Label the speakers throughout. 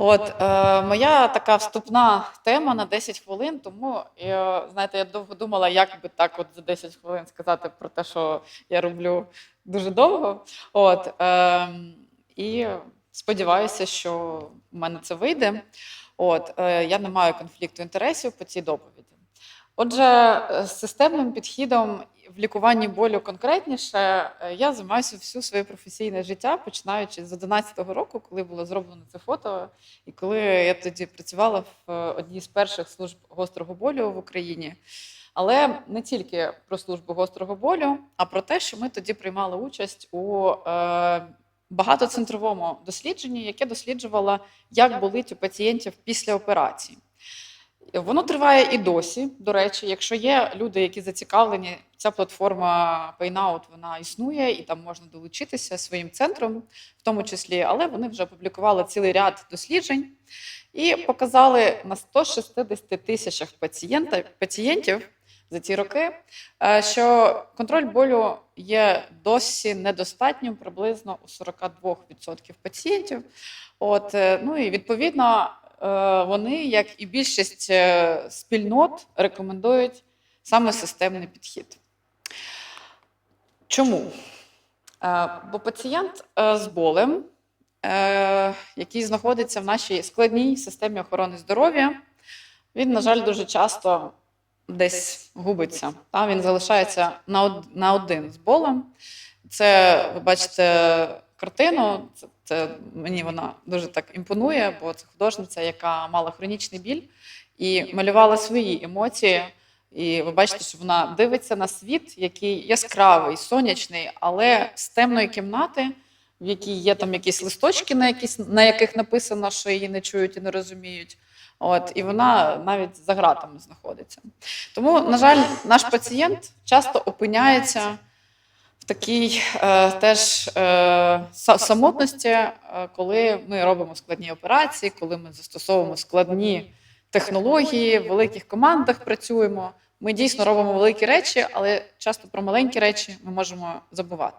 Speaker 1: От е, моя така вступна тема на 10 хвилин, тому я, знаєте, я довго думала, як би так от за 10 хвилин сказати про те, що я роблю дуже довго. От, е, і сподіваюся, що в мене це вийде. От, е, я не маю конфлікту інтересів по цій доповіді. Отже, е, з системним підходом в лікуванні болю конкретніше, е, я займаюся всю своє професійне життя, починаючи з 11-го року, коли було зроблено це фото, і коли я тоді працювала в е, одній з перших служб гострого болю в Україні. Але не тільки про службу гострого болю, а про те, що ми тоді приймали участь у е, багатоцентровому дослідженні, яке досліджувало, як болить у пацієнтів після операції. Воно триває і досі. До речі, якщо є люди, які зацікавлені, ця платформа PayNout, вона існує і там можна долучитися своїм центром, в тому числі, але вони вже опублікували цілий ряд досліджень і показали на 160 тисячах пацієнтів за ці роки, е, що контроль болю є досі недостатнім приблизно у 42% пацієнтів. От, е, ну і відповідно вони, як і більшість е, спільнот, рекомендують саме системний підхід. Чому? Е, Бо пацієнт е, з болем, е, який знаходиться в нашій складній системі охорони здоров'я, він, на жаль, дуже часто десь губиться. Та? Він залишається на один з болем. Це, ви бачите, картину. Це, це мені вона дуже так імпонує, бо це художниця, яка мала хронічний біль і малювала свої емоції. І ви бачите, що вона дивиться на світ, який яскравий, сонячний, але з темної кімнати, в якій є там якісь листочки, на, якісь, на яких написано, що її не чують і не розуміють. От, і вона навіть за ґратами знаходиться. Тому, на жаль, наш пацієнт часто опиняється такій е, теж е, самотності, е, коли ми робимо складні операції, коли ми застосовуємо складні технології, в великих командах працюємо. Ми дійсно робимо великі речі, але часто про маленькі речі ми можемо забувати.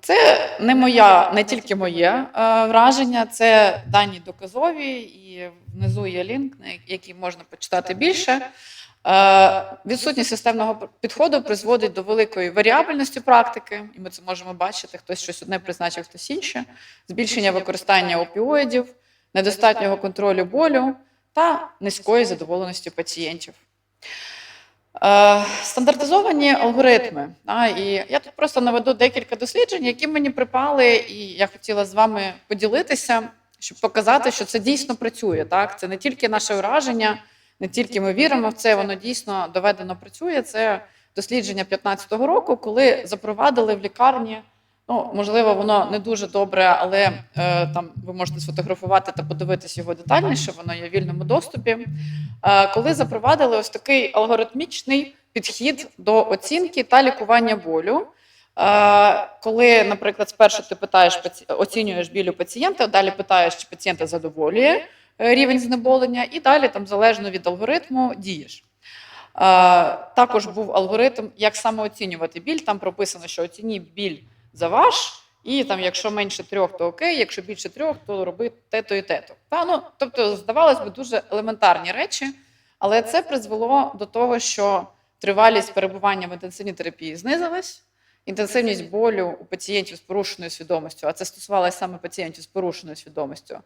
Speaker 1: Це не моя, не тільки моє е, враження, це дані доказові, і внизу є лінк, на який можна почитати більше. Е, Відсутність системного підходу призводить до великої варіабельності практики, і ми це можемо бачити. Хтось щось одне призначив, хтось інше, збільшення використання опіоїдів, недостатнього контролю болю та низької задоволеності пацієнтів. Е, Стандартизовані алгоритми. І я тут просто наведу декілька досліджень, які мені припали, і я хотіла з вами поділитися, щоб показати, що це дійсно працює. Так? Це не тільки наше враження, не тільки ми віримо в це, воно дійсно доведено працює. Це дослідження 2015 року, коли запровадили в лікарні. Ну, можливо, воно не дуже добре, але е, там ви можете сфотографувати та подивитись його детальніше, воно є в вільному доступі. Е, коли запровадили ось такий алгоритмічний підхід до оцінки та лікування болю. Е, коли, наприклад, спершу ти питаєш оцінюєш біль у пацієнта, далі питаєш, чи пацієнта задоволює рівень знеболення, і далі там залежно від алгоритму дієш. Е, Також був алгоритм, як саме оцінювати біль. Там прописано, що оцініть біль за ваш, і там, якщо менше трьох, то окей, якщо більше трьох, то роби те-то і те-то. Та, ну, тобто, здавалось би, дуже елементарні речі, але це призвело до того, що тривалість перебування в інтенсивній терапії знизилась, інтенсивність болю у пацієнтів з порушеною свідомістю, а це стосувалося саме пацієнтів з порушеною свідомістю,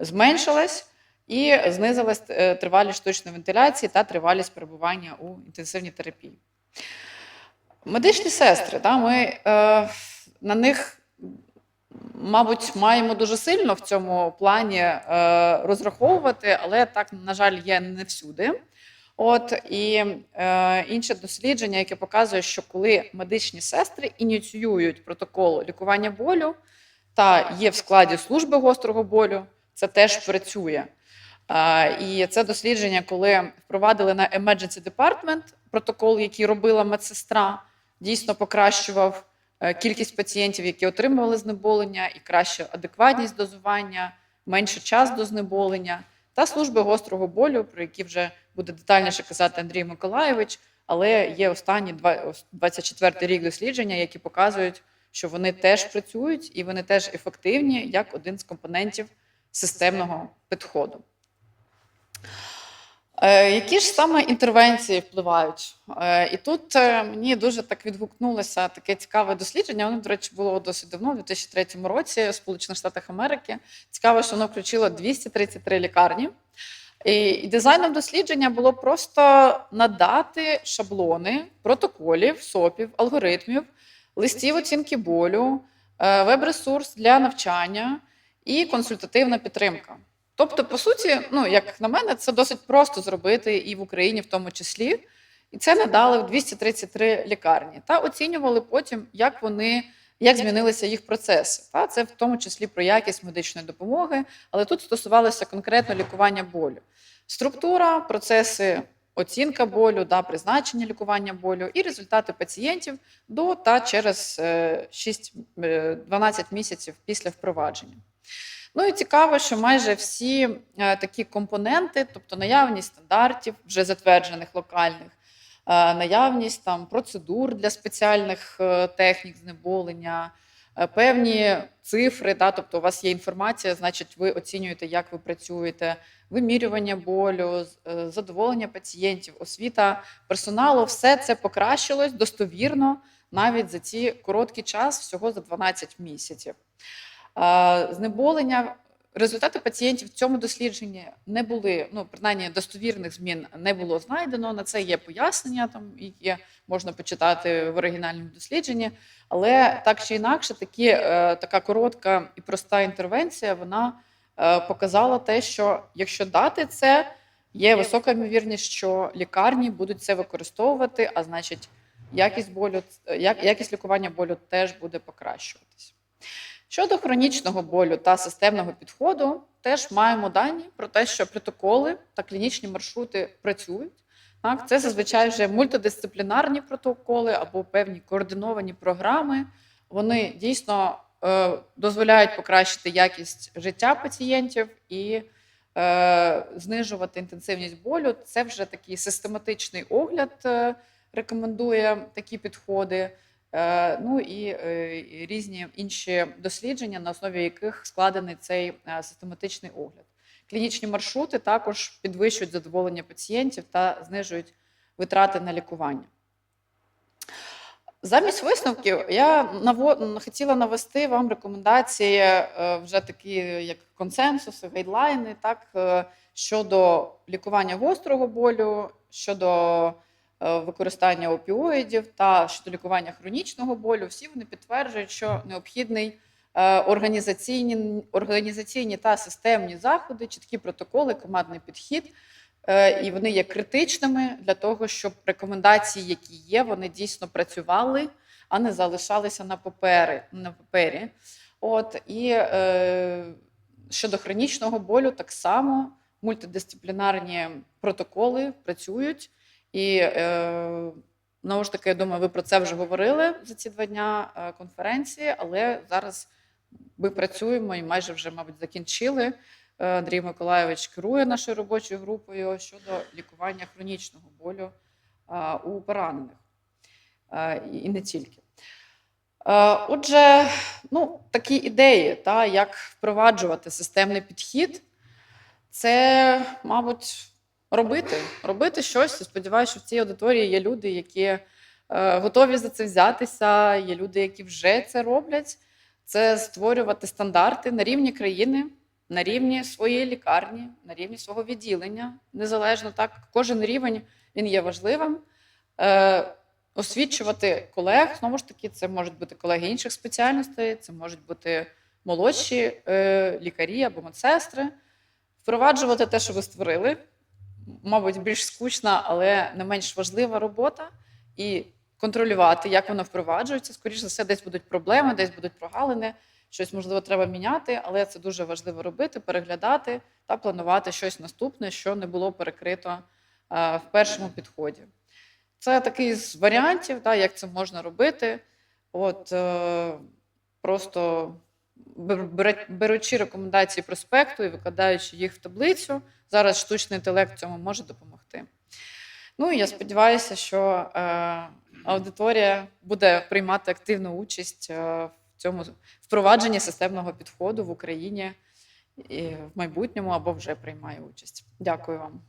Speaker 1: зменшилась і знизилась е, тривалість штучної вентиляції та тривалість перебування у інтенсивній терапії. Медичні сестри, да, ми е, на них, мабуть, маємо дуже сильно в цьому плані е, розраховувати, але так, на жаль, є не всюди. От і е, інше дослідження, яке показує, що коли медичні сестри ініціюють протокол лікування болю та є в складі служби гострого болю, це теж працює. І це дослідження, коли впровадили на Emergency Department протокол, який робила медсестра, дійсно покращував е, кількість пацієнтів, які отримували знеболення, і кращу адекватність дозування, менше час до знеболення, та служби гострого болю, про які вже буде детальніше казати Андрій Миколайович. Але є останні два- 24 рік дослідження, які показують, що вони теж працюють і вони теж ефективні як один з компонентів системного підходу. Е, Які ж саме інтервенції впливають? Е, І тут е, мені дуже так відгукнулося таке цікаве дослідження. Воно, до речі, було досить давно, у 2003 році, в Сполучених Штатах Америки. Цікаво, що воно включило 233 лікарні. І дизайном дослідження було просто надати шаблони протоколів, СОПів, алгоритмів, листів оцінки болю, веб-ресурс для навчання і консультативна підтримка. Тобто, по суті, ну як на мене, це досить просто зробити і в Україні, в тому числі. І це надали в 233 лікарні та оцінювали потім, як вони. Як змінилися їх процеси? Та це в тому числі про якість медичної допомоги, але тут стосувалося конкретно лікування болю. Структура, процеси, оцінка болю, да, призначення лікування болю і результати пацієнтів до та через е, 6-12 місяців після впровадження. Ну і цікаво, що майже всі е, такі компоненти, тобто наявність стандартів, вже затверджених локальних, е, наявність там процедур для спеціальних е, технік знеболення, певні цифри, да, тобто у вас є інформація, значить, ви оцінюєте, як ви працюєте, вимірювання болю, задоволення пацієнтів, освіта персоналу, все це покращилось достовірно навіть за ці короткий час, всього за 12 місяців. Е, Знеболення. Результати пацієнтів в цьому дослідженні не були, ну принаймні достовірних змін не було знайдено. На це є пояснення, там які можна почитати в оригінальному дослідженні. Але так чи інакше, такі, е, така коротка і проста інтервенція вона е, показала те, що якщо дати це, є висока ймовірність, що лікарні будуть це використовувати, а значить, якість болю, як, якість лікування болю теж буде покращуватись. Щодо хронічного болю та системного підходу, теж маємо дані про те, що протоколи та клінічні маршрути працюють. Так, це зазвичай вже мультидисциплінарні протоколи або певні координовані програми. Вони дійсно е, дозволяють покращити якість життя пацієнтів і е, знижувати інтенсивність болю. Це вже такий систематичний огляд е, рекомендує такі підходи. Е, Ну і е, різні інші дослідження, на основі яких складений цей е, систематичний огляд. Клінічні маршрути також підвищують задоволення пацієнтів та знижують витрати на лікування. Замість висновків я хотіла навести вам рекомендації, вже такі як консенсуси, гайдлайни, так, щодо лікування гострого болю, щодо використання опіоїдів та щодо лікування хронічного болю. Всі вони підтверджують, що необхідний е, організаційні, організаційні та системні заходи, чіткі протоколи, командний підхід. Е, І вони є критичними для того, щоб рекомендації, які є, вони дійсно працювали, а не залишалися на папері. На папері. От, і е, щодо хронічного болю, так само мультидисциплінарні протоколи працюють. І е, знову ж таки, я думаю, ви про це вже говорили за ці два дня е, конференції, але зараз ми працюємо і майже вже, мабуть, закінчили. Е, Андрій Миколайович керує нашою робочою групою щодо лікування хронічного болю у поранених і не тільки. Отже, ну, такі ідеї, та, як впроваджувати системний підхід, це, мабуть, робити, робити щось. Сподіваюся, що в цій аудиторії є люди, які е, готові за це взятися, є люди, які вже це роблять. Це створювати стандарти на рівні країни, на рівні своєї лікарні, на рівні свого відділення. Незалежно так, кожен рівень він є важливим. Е, освічувати колег. Знову ж таки, це можуть бути колеги інших спеціальностей, це можуть бути молодші е, лікарі або медсестри. Впроваджувати те, що ви створили, мабуть, більш скучна, але не менш важлива робота. І контролювати, як воно впроваджується. Скоріше за все, десь будуть проблеми, десь будуть прогалини, щось можливо треба міняти, але це дуже важливо робити, переглядати та планувати щось наступне, що не було перекрито е, в першому підході. Це такий з варіантів, да, як це можна робити. От, е, просто беручи рекомендації проспекту і викладаючи їх в таблицю, зараз штучний інтелект цьому може допомогти. Ну і я сподіваюся, що е, аудиторія буде приймати активну участь е, в цьому впровадженні системного підходу в Україні і в майбутньому або вже приймає участь. Дякую вам.